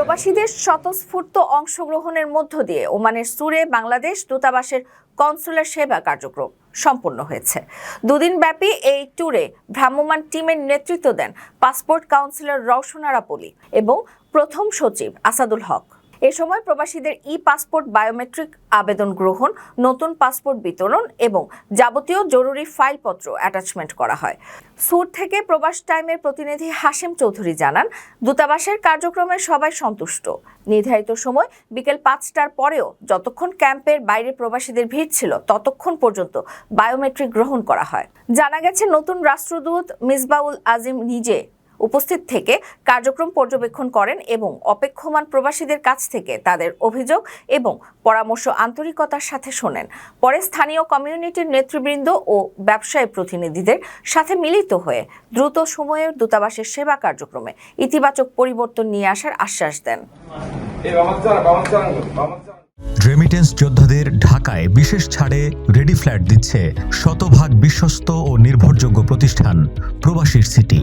প্রবাসীদের স্বতঃস্ফূর্ত অংশগ্রহণের মধ্য দিয়ে ওমানের সুরে বাংলাদেশ দূতাবাসের কনসুলার সেবা কার্যক্রম সম্পন্ন হয়েছে। দুদিন ব্যাপী এই ট্যুরে ভ্রাম্যমান টিমের নেতৃত্ব দেন পাসপোর্ট কাউন্সিলর রওশনারা পলি এবং প্রথম সচিব আসাদুল হক। এ সময় প্রবাসীদের ই পাসপোর্ট বায়োমেট্রিক আবেদন গ্রহণ, নতুন পাসপোর্ট বিতরণ এবং যাবতীয় জরুরি ফাইলপত্র অ্যাটাচমেন্ট করা হয়। সুর থেকে প্রবাস টাইমের প্রতিনিধি হাশেম চৌধুরী জানান, দূতাবাসের কার্যক্রমে সবাই সন্তুষ্ট। নির্ধারিত সময় বিকেল পাঁচটার পরেও যতক্ষণ ক্যাম্পের বাইরে প্রবাসীদের ভিড় ছিল, ততক্ষণ পর্যন্ত বায়োমেট্রিক গ্রহণ করা হয়। জানা গেছে, নতুন রাষ্ট্রদূত মিসবাউল আজিম নিজে উপস্থিত থেকে কার্যক্রম পর্যবেক্ষণ করেন এবং অপেক্ষমান প্রবাসীদের কাছ থেকে তাদের অভিযোগ এবং পরামর্শ আন্তরিকতার সাথে শোনেন। পরে স্থানীয় কমিউনিটির নেতৃবৃন্দ ও ব্যবসায়ী প্রতিনিধিদের সাথে মিলিত হয়ে দ্রুত সময়ে দূতাবাসের সেবা কার্যক্রমে ইতিবাচক পরিবর্তন নিয়ে আসার আশ্বাস দেন। রেমিটেন্স যোদ্ধাদের ঢাকায় বিশেষ ছাড়ে রেডি ফ্ল্যাট দিচ্ছে শতভাগ বিশ্বস্ত ও নির্ভরযোগ্য প্রতিষ্ঠান প্রবাসীর সিটি।